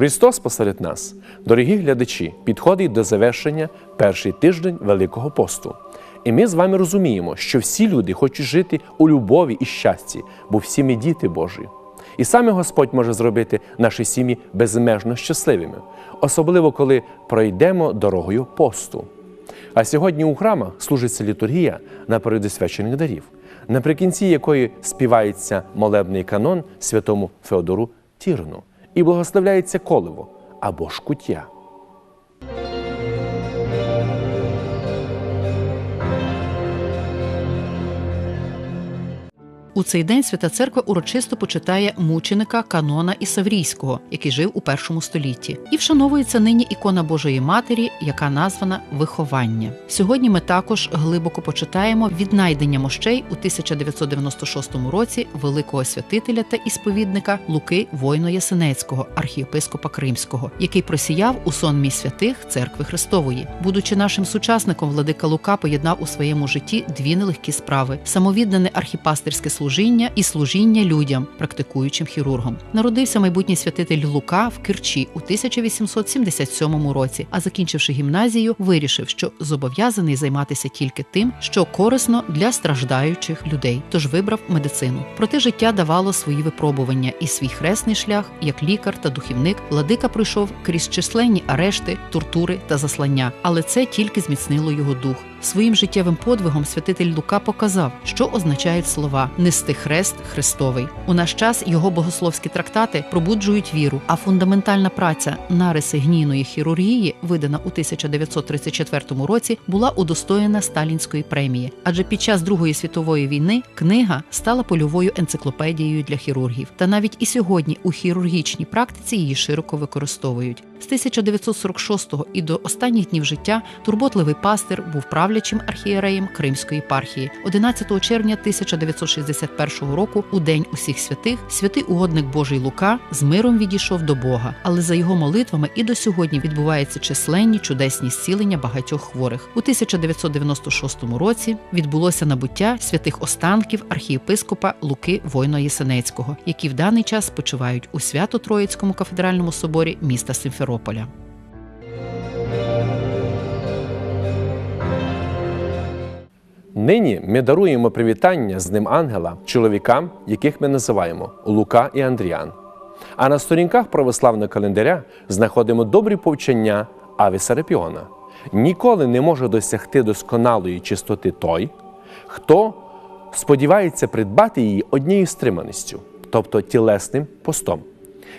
Христос посеред нас, дорогі глядачі, підходить до завершення перший тиждень Великого посту. І ми з вами розуміємо, що всі люди хочуть жити у любові і щасті, бо всі ми діти Божі. І саме Господь може зробити наші сім'ї безмежно щасливими, особливо коли пройдемо дорогою посту. А сьогодні у храмах служиться літургія напереду свячених дарів, наприкінці якої співається молебний канон святому Феодору Тірну і благословляється коливо або ж У цей день Свята Церква урочисто почитає мученика Канона Ісаврійського, який жив у першому столітті, і вшановується нині ікона Божої Матері, яка названа Виховання. Сьогодні ми також глибоко почитаємо віднайдення мощей у 1996 році великого святителя та ісповідника Луки Войно Ясенецького, архієпископа Кримського, який просіяв у сонмі святих церкви Христової. Будучи нашим сучасником, владика Лука поєднав у своєму житті дві нелегкі справи: самовіддане архіпастерське служіння і служіння людям, практикуючим хірургом. Народився майбутній святитель Лука в Кирчі у 1877 році, а закінчивши гімназію, вирішив, що зобов'язаний займатися тільки тим, що корисно для страждаючих людей, тож вибрав медицину. Проте життя давало свої випробування, і свій хресний шлях, як лікар та духівник, владика пройшов крізь численні арешти, тортури та заслання, але це тільки зміцнило його дух. Своїм життєвим подвигом святитель Лука показав, що означають слова нести хрест Христовий. У наш час його богословські трактати пробуджують віру, а фундаментальна праця нариси гнійної хірургії, видана у 1934 році, була удостоєна сталінської премії. Адже під час Другої світової війни книга стала польовою енциклопедією для хірургів. Та навіть і сьогодні у хірургічній практиці її широко використовують. З 1946 і до останніх днів життя турботливий пастир був правлячим архієреєм Кримської єпархії. 11 червня 1961 року, у день усіх святих, святий угодник Божий Лука з миром відійшов до Бога, але за його молитвами і до сьогодні відбуваються численні чудесні зцілення багатьох хворих. У 1996 році відбулося набуття святих останків архієпископа Луки Войно Єсенецького, які в даний час спочивають у Свято-Троїцькому кафедральному соборі міста Симферополя. Нині ми даруємо привітання з ним ангела чоловікам, яких ми називаємо Лука і Андріан. А на сторінках православного календаря знаходимо добрі повчання Аві Серапіона. Ніколи не може досягти досконалої чистоти той, хто сподівається придбати її однією стриманістю, тобто тілесним постом.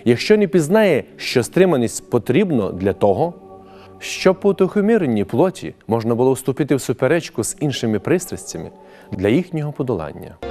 Якщо не пізнає, що стриманість потрібно для того, щоб по утихоміренні плоті можна було вступити в суперечку з іншими пристрастями для їхнього подолання.